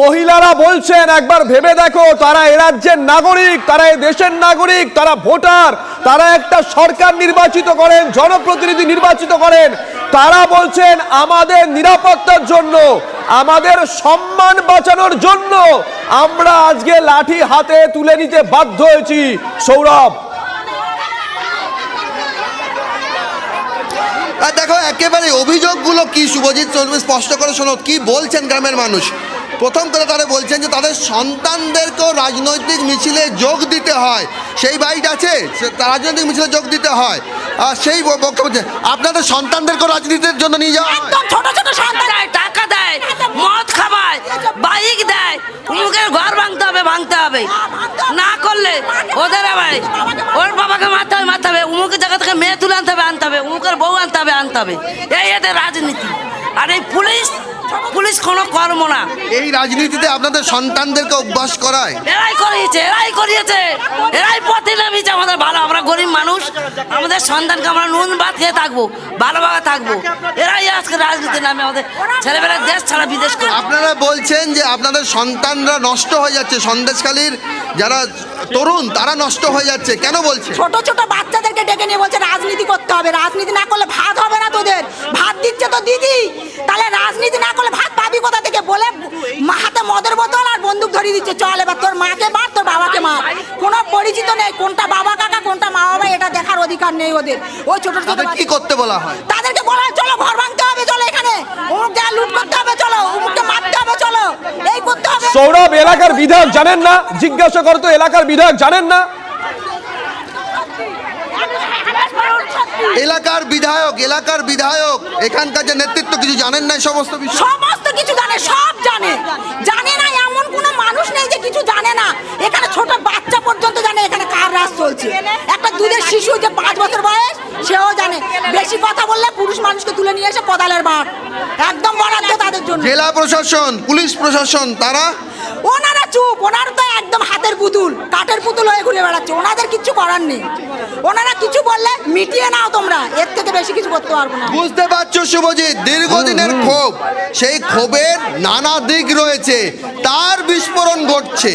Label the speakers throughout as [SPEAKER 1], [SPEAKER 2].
[SPEAKER 1] মহিলারা বলছেন, একবার ভেবে দেখো, তারা এ রাজ্যের নাগরিক, তারা এই দেশের নাগরিক, তারা ভোটার, তারা একটা সরকার নির্বাচিত করেন, জনপ্রতিনিধি নির্বাচিত করেন। তারা বলছেন, আমাদের নিরাপত্তার জন্য, আমাদের সম্মান বাঁচানোর জন্য আমরা আজকে লাঠি হাতে তুলে নিতে বাধ্য হয়েছি। সৌরভ।
[SPEAKER 2] দেখো, একেবারে অভিযোগগুলো কি, শুভজিৎ চৌধুরী স্পষ্ট করে শোনো, কি বলছেন গ্রামের মানুষ? প্রথম কথা তারা বলছেন যে তাদের সন্তানদেরকেও রাজনৈতিক মিছিলে যোগ দিতে হয়। সেই বাইট আছে রাজনৈতিক মিছিলে যোগ দিতে হয়। আর সেই বক্তব্য আপনাদের সন্তানদেরকেও রাজনীতির জন্য নিয়ে যাওয়া
[SPEAKER 3] একদম ছোট ছোট সন্তান টাকা দেয়, মদ খাবায় বাইক দেয়, মুখের ঘর ভাঙতে হবে ভাঙতে হবে। না করলে ওদের আবার ওর বাবাকে মারতে হবে মারতে হবে। উমুকের জায়গা থেকে মেয়ে তুলে আনতে হবে আনতে হবে। উমুকের বউ আনতে হবে আনতে হবে। এই এদের রাজনীতি। আর এই পুলিশ পুলিশ কোনো কর্ম না।
[SPEAKER 2] এই রাজনীতিতে আপনাদের সন্তানদেরকে অভ্যাস করায়।
[SPEAKER 3] এরাই করিয়েছে এরাই করিয়েছে। এরাই পথে নেমেছে আমাদের ভালো আমরা গরিব মানুষ। আমাদের সন্তানকে আমরা নুন ভাত খেয়ে থাকব ভালোভাবে থাকব। এরাই আজকে রাজনীতি নামে আমাদের ছেলেমেয়েরা দেশ ছাড়া বিদেশ করে।
[SPEAKER 2] আপনারা বলছেন যে আপনাদের সন্তানরা নষ্ট হয়ে যাচ্ছে। সন্দেশখালীর যারা তরুণ তারা নষ্ট হয়ে যাচ্ছে। কেন বলছে
[SPEAKER 4] ছোট ছোট বাচ্চাদেরকে ডেকে নিয়ে বলছে রাজনীতি করতে হবে। রাজনীতি না করলে ভাত হবে না তোদের। ভাত দিচ্ছে তো দিদি। তাহলে রাজনীতি না করলে ভাত পাবি কোথা থেকে? বলে মা- হাতে মদের বোতল আর বন্দুক ধরিয়ে দিচ্ছে। চল এবার তোর মাকে মার তোর বাবাকে মার। কোনো পরিচিত নেই কোনটা বাবা কাকা কোনটা মা বাবা এটা দেখার অধিকার নেই ওদের। ওই ছোট ছোট
[SPEAKER 2] কি করতে বলা হয়?
[SPEAKER 4] তাদেরকে বলা হয়, চলো ঘর ভাঙতে হবে চলো এখানে। অমুক জায়গায় লুট করতে হবে চলো। অমুককে মারতে হবে চলো। এই করতে হবে।
[SPEAKER 1] সৌরভ এলাকার বিধায়ক জানেন না? জিজ্ঞাসা করতো এলাকার বিধায়ক জানেন না?
[SPEAKER 2] এলাকার বিধায়ক এলাকার বিধায়ক এখানকার যে নেতৃত্ব কিছু জানেন না সমস্ত বিষয়?
[SPEAKER 4] সমস্ত কিছু জানে সব জানে। জানে না এমন কোনো মানুষ নেই যে কিছু জানে না। এখানে ছোট বাচ্চা পর্যন্ত জানে এখানে কার রাস চলছে। একটা দুধের শিশু যে পাঁচ বছর বয়স সেও জানে। বেশি কথা বললে পুরুষ মানুষকে তুলে নিয়ে এসে কোদালের মাঠ একদম বরাদ্দ তাদের জন্য।
[SPEAKER 2] জেলা প্রশাসন পুলিশ প্রশাসন তারা
[SPEAKER 4] ওনারা চুপ ওনার তো একদম হাতের পুতুল কাঠের পুতুল হয়ে ঘুরে বেড়াচ্ছে ওনাদের কিছু করার নেই। ওনারা কিছু বললে মিটিয়ে নাও তোমরা এর থেকে বেশি কিছু করতে পারব না।
[SPEAKER 2] বুঝতে পারছ শুভজিৎ? দীর্ঘদিনের ক্ষোভ সেই ক্ষোভের নানা দিক রয়েছে তার বিস্ফোরণ ঘটছে।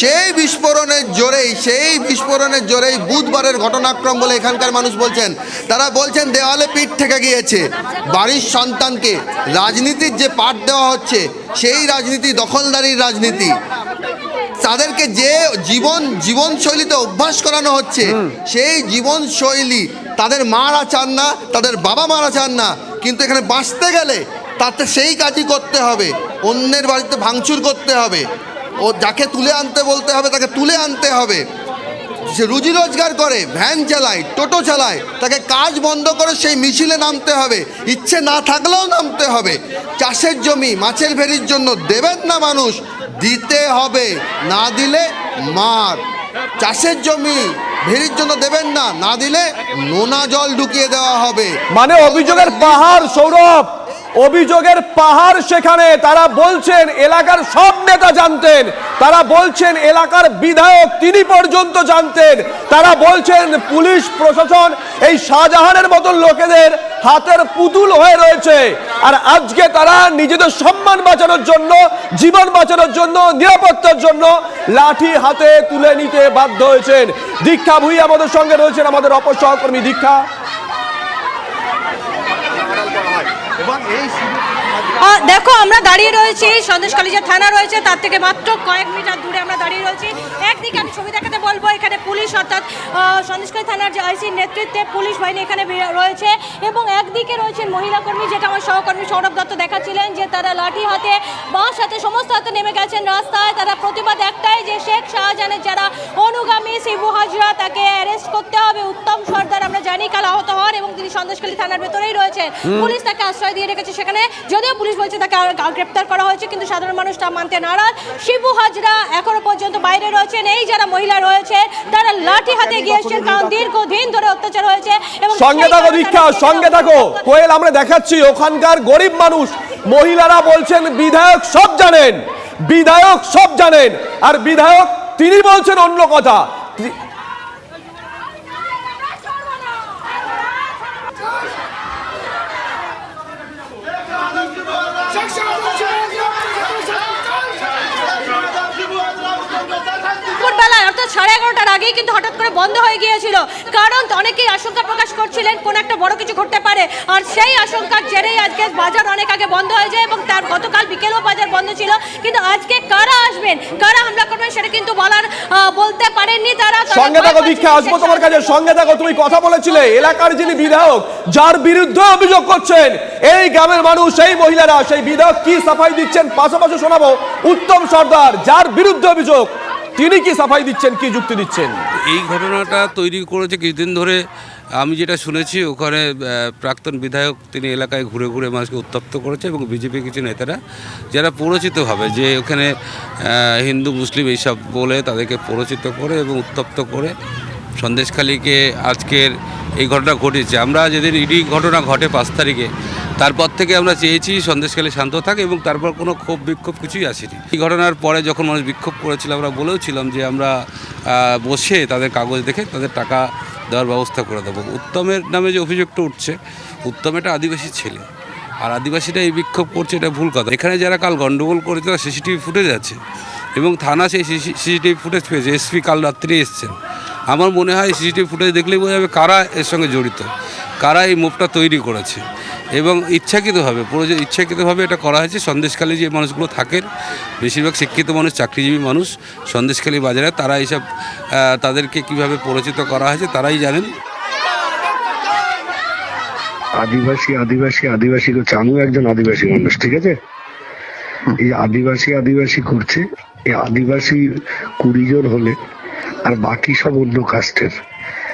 [SPEAKER 2] সেই বিস্ফোরণের জোরেই সেই বিস্ফোরণের জোরেই বুধবারের ঘটনাক্রম বলে এখানকার মানুষ বলছেন। তারা বলছেন দেওয়ালে পিঠ থেকে গিয়েছে। বাড়ির সন্তানকে রাজনীতির যে পাঠ দেওয়া হচ্ছে সেই রাজনীতি দখলদারির রাজনীতি। তাদেরকে যে জীবন জীবনশৈলীতে অভ্যাস করানো হচ্ছে সেই জীবনশৈলী তাদের মারা চান না তাদের বাবা মারা চান না কিন্তু এখানে বাঁচতে গেলে তাতে সেই কাজই করতে হবে অন্যের বাড়িতে ভাঙচুর করতে হবে ও যাকে তুলে আনতে বলতে হবে তাকে তুলে আনতে হবে। সে রুজি রোজগার করে ভ্যান চালায় টোটো চালায় তাকে কাজ বন্ধ করে সেই মিছিলে নামতে হবে ইচ্ছে না থাকলেও নামতে হবে। চাষের জমি মাছের ভেরির জন্য দেবেন না মানুষ দিতে হবে, না দিলে মার। চাষের জমি ভেরির জন্য দেবেন না না দিলে নোনা জল ঢুকিয়ে দেওয়া হবে।
[SPEAKER 1] মানে অভিযোগের পাহাড়, সৌরভ। অভিযোগের পাহাড় সেখানে। তারা বলছেন, এলাকার সব নেতা জানতেন। তারা বলছেন, এলাকার বিধায়ক তিনি পর্যন্ত জানতেন। তারা বলছেন, পুলিশ প্রশাসন এই শাহজাহানের মতন লোকেদের হাতের পুতুল হয়ে রয়েছে। আর আজকে তারা নিজেদের সম্মান বাঁচানোর জন্য, জীবন বাঁচানোর জন্য, নিরাপত্তার জন্য লাঠি হাতে তুলে নিতে বাধ্য হয়েছেন। দীক্ষা ভুই আমাদের সঙ্গে রয়েছেন আমাদের অপর সহকর্মী দীক্ষা।
[SPEAKER 5] এবং এই দেখো আমরা দাঁড়িয়ে রয়েছি সন্দেশখালী যে থানা রয়েছে তার থেকে মাত্র কয়েক মিটার দূরে আমরা দাঁড়িয়ে রয়েছি। একদিকে আমি ছবি দেখাতে বলব এখানে পুলিশ অর্থাৎ সন্দেশখালী থানার যে আইসির নেতৃত্বে পুলিশ বাহিনী এখানে রয়েছে এবং একদিকে রয়েছেন মহিলা কর্মী যেটা আমার সহকর্মী সৌরভ দত্ত দেখাচ্ছিলেন যে তারা লাঠি হাতে বাঁশ হাতে সমস্ত হাতে নেমে গেছেন রাস্তায়। তারা প্রতিবাদ একটাই যে শেখ শাহজাহানের যারা অনুগামী শিবু হাজরা তাকে অ্যারেস্ট করতে হবে। উত্তম সর্দার আমরা জানি কাল আহত হন এবং তিনি সন্দেশখালী থানার ভেতরেই রয়েছেন। পুলিশ তাকে আশ্রয় দিয়ে রেখেছে সেখানে। যদিও পুলিশ বলছে তাকে গ্রেপ্তার করা হয়েছে কিন্তু সাধারণ মানুষ তা মানতে নারাজ। শিবু হাজরা এখনও পর্যন্ত বাইরে রয়েছেন। এই যারা মহিলা রয়েছে তারা লাঠি হাতে গিয়েছেন কারণ দীর্ঘদিন ধরে অত্যাচার হয়েছে এবং
[SPEAKER 1] সঙ্গে থাকো দীক্ষা সঙ্গে থাকো। কোয়েল আমরা দেখাচ্ছি ওখানকার গরিব মানুষ। মহিলারা বলছেন বিধায়ক সব জানেন। বিধায়ক সব জানেন। আর বিধায়ক তিনি বলছেন অন্য কথা।
[SPEAKER 5] আগেই কিন্তু হঠাৎ করে বন্ধ হয়ে গিয়েছিল। কারণ অনেকেই আশঙ্কা প্রকাশ করছিলেন কোন একটা বড় কিছু ঘটতে পারে। আর সেই আশঙ্কার জেরেই আজকে বাজার অনেক আগে বন্ধ হয়ে যায় এবং তার গতকাল বিকেলেও বাজার বন্ধ ছিল। কিন্তু আজকে কারা আসবেন কারা হামলা করবেন সেটা কিন্তু বলার বলতে পারেননি তারা।
[SPEAKER 1] সঙ্গে থাকো দীক্ষা আসব তোমার কাছে সঙ্গে থাকো তুমি কথা বলেছিলে এলাকার যিনি বিধায়ক যার বিরুদ্ধে অভিযোগ করছেন এই গ্রামের মানুষ সেই মহিলারা সেই বিধায়ক কি সাফাই দিচ্ছেন? পাশাপাশি শোনাবো উত্তম সর্দার যার বিরুদ্ধে অভিযোগ। তিনি কি সাফাই দিচ্ছেন, কি যুক্তি দিচ্ছেন?
[SPEAKER 6] এই ঘটনাটা তৈরি করেছে কিছুদিন ধরে। আমি যেটা শুনেছি, ওখানে প্রাক্তন বিধায়ক তিনি এলাকায় ঘুরে ঘুরে মানুষকে উত্তপ্ত করেছে এবং বিজেপি কিছু নেতারা, যারা পরিচিতভাবে যে ওখানে হিন্দু, মুসলিম এইসব বলে তাদেরকে পরিচিত করে এবং উত্তপ্ত করে। সন্দেশখালীকে আজকের এই ঘটনা ঘটেছে। আমরা যেদিন ইডি ঘটনা ঘটে পাঁচ তারিখে, তারপর থেকে আমরা চেয়েছি সন্দেশকালে শান্ত থাকে এবং তারপর কোনো ক্ষোভ বিক্ষোভ কিছুই আসেনি। এই ঘটনার পরে যখন মানুষ বিক্ষোভ করেছিল, আমরা বলেওছিলাম যে আমরা বসে তাদের কাগজ দেখে তাদের টাকা দেওয়ার ব্যবস্থা করে দেবো। উত্তমের নামে যে অভিযোগটা উঠছে, উত্তম এটা আদিবাসী ছেলে। আর আদিবাসীরা এই বিক্ষোভ করছে, এটা ভুল কথা। এখানে যারা কাল গন্ডগোল করেছে, তারা সিসিটিভি ফুটেজ আছে এবং থানা সেই সিসিটিভি ফুটেজ পেয়েছে। এসপি কাল রাত্রে এসছেন। আমার মনে হয় সিসিটিভি ফুটেজ দেখলেই বোঝা যাবে কারা এর সঙ্গে জড়িত, কারা এই মুভটা তৈরি করেছে। এবং ইচ্ছাকৃতভাবে, পুরো যে ইচ্ছাকৃতভাবে এটা করা হয়েছে, সন্দেশখালী যে মানুষগুলো থাকেন, বেশিরভাগ শিক্ষিত মানুষ, চাকরিজীবী মানুষ, সন্দেশখালী বাজারে তারা এইসব তাদেরকে কীভাবে পরিচিত করা হয়েছে তারাই জানেন।
[SPEAKER 7] আদিবাসী আদিবাসী আদিবাসী করছে আমিও একজন আদিবাসী মানুষ, ঠিক আছে? এই আদিবাসী আদিবাসী করছে, এই আদিবাসী কুড়ি জন হলে আর বাকি সব অন্য কাস্টের।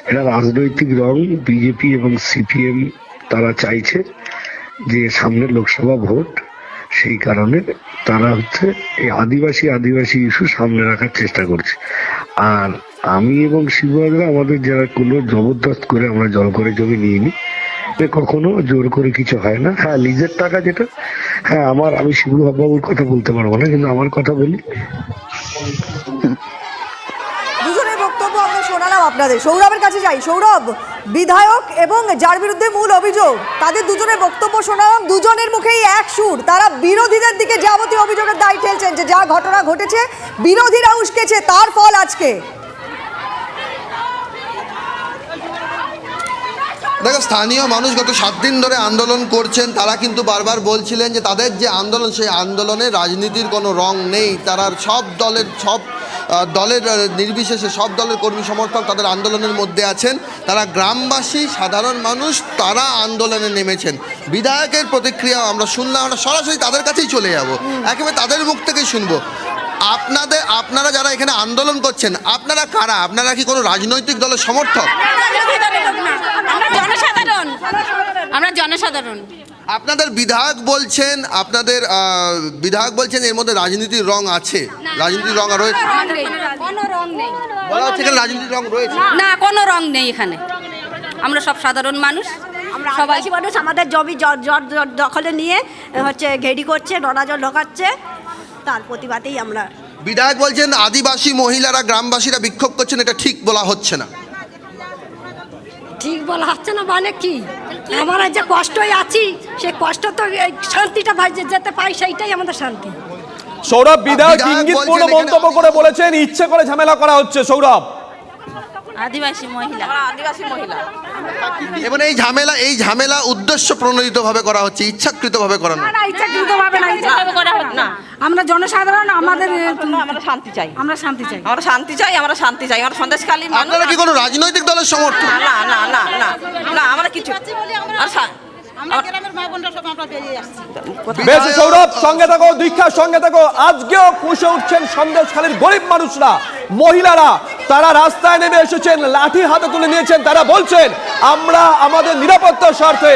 [SPEAKER 7] এটা রাজনৈতিক রং, বিজেপি এবং সিপিএম তারা চাইছে যে সামনে লোকসভা ভোট, সেই কারণে তারা হচ্ছে এই আদিবাসী আদিবাসী ইস্যু সামনে রাখার চেষ্টা করছে। আর আমি এবং শিবরাজরা আমাদের যারা কোনো জবরদস্ত করে আমরা জল করে জমি নিয়ে নিই কখনো জোর করে কিছু হয় না। হ্যাঁ লিজের টাকা যেটা হ্যাঁ আমার, আমি শিবু বাবুর কথা বলতে পারব না, কিন্তু আমার কথা বলি।
[SPEAKER 8] শোনালাম আপনাদের। সৌরভের কাছে যাই। সৌরভ, বিধায়ক এবং যার বিরুদ্ধে মূল অভিযোগ, তাদের দুজনের বক্তব্য শোনালাম। দুজনের মুখেই এক সুর। তারা বিরোধীদের দিকে যাবতীয় অভিযোগের দায় ঠেলছেন যে যা ঘটনা ঘটেছে, বিরোধীরা উস্কেছে, তার ফল আজকে।
[SPEAKER 2] দেখো, স্থানীয় মানুষ গত সাত দিন ধরে আন্দোলন করছেন। তারা কিন্তু বারবার বলছিলেন যে তাদের যে আন্দোলন, সেই আন্দোলনে রাজনীতির কোনো রং নেই। তারা সব দলের, সব দলের নির্বিশেষে সব দলের কর্মী সমর্থক তাদের আন্দোলনের মধ্যে আছেন। তারা গ্রামবাসী, সাধারণ মানুষ, তারা আন্দোলনে নেমেছেন। বিধায়কের প্রতিক্রিয়া আমরা শুনলাম, আমরা সরাসরি তাদের কাছেই চলে যাব। একেবারে তাদের মুখ থেকেই শুনব। আপনাদের আপনারা যারা এখানে আন্দোলন করছেন, আপনারা কারা? আপনারা কি কোনো রাজনৈতিক দলের সমর্থক?
[SPEAKER 9] আমরা জনসাধারণ। আমরা জনসাধারণ।
[SPEAKER 2] আপনাদের বিধায়ক বলছেন আপনাদের বিধায়ক বলছেন এর মধ্যে রাজনীতির রং আছে। রাজনীতির রং আর রয়েছে?
[SPEAKER 9] কোনো রং নেই।
[SPEAKER 2] বলা হচ্ছে এখানে রাজনীতির রং রয়েছে।
[SPEAKER 9] না কোনো রং নেই এখানে। আমরা সব সাধারণ মানুষ।
[SPEAKER 10] আমরা
[SPEAKER 9] সবাই
[SPEAKER 10] মানুষ আমাদের জমি জট দখলে নিয়ে হচ্ছে ঘেরি করছে নোনা জল ঢোকাচ্ছে। তার প্রতিবাদেই আমরা
[SPEAKER 2] বিধায়ক বলছেন আদিবাসী মহিলারা গ্রামবাসীরা বিক্ষোভ করছেন এটা ঠিক বলা হচ্ছে না।
[SPEAKER 10] ঠিক বলা হচ্ছে না মানে কি? আমরা যে কষ্টই আছি সে কষ্ট তো এই শান্তিটা ভাই যেতে পাই সেইটাই আমাদের শান্তি।
[SPEAKER 1] সৌরভ বিধায়ক
[SPEAKER 2] বিধায়ক
[SPEAKER 1] ইঙ্গিতপূর্ণ মন্তব্য করে বলেছেন ইচ্ছে করে ঝামেলা করা হচ্ছে সৌরভ।
[SPEAKER 9] আদিবাসী মহিলা। আদিবাসী মহিলা।
[SPEAKER 2] এবং এই ঝামেলা এই ঝামেলা উদ্দেশ্য প্রণোদিত ভাবে করা হচ্ছে ইচ্ছাকৃত ভাবে করানো
[SPEAKER 10] না ইচ্ছাকৃত ভাবে না
[SPEAKER 9] করা
[SPEAKER 10] আমরা জনসাধারণ আমাদের
[SPEAKER 11] আমরা শান্তি চাই।
[SPEAKER 10] আমরা শান্তি চাই।
[SPEAKER 11] আমরা শান্তি চাই আমরা শান্তি চাই। আমরা সন্দেশকালীন
[SPEAKER 2] আপনারা কি কোনো রাজনৈতিক দলের সমর্থন
[SPEAKER 11] না না না না না আমরা কিছু আর
[SPEAKER 1] বেশ সৌরভ সঙ্গে থাকো দীক্ষার সঙ্গে থাকো। আজকেও ফুসে উঠছেন সন্দেশখালীর গরিব মানুষরা মহিলারা। তারা রাস্তায় নেমে এসেছেন লাঠি হাতে তুলে নিয়েছেন। তারা বলছেন আমরা আমাদের নিরাপত্তার স্বার্থে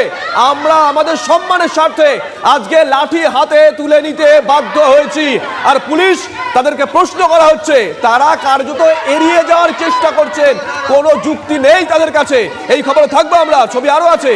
[SPEAKER 1] আমরা আমাদের সম্মানের স্বার্থে আজকে লাঠি হাতে তুলে নিতে বাধ্য হয়েছি। আর পুলিশ তাদেরকে প্রশ্ন করা হচ্ছে তারা কার্যত এড়িয়ে যাওয়ার চেষ্টা করছেন। কোনো যুক্তি নেই তাদের কাছে। এই খবরে থাকব আমরা ছবি আরও আছে।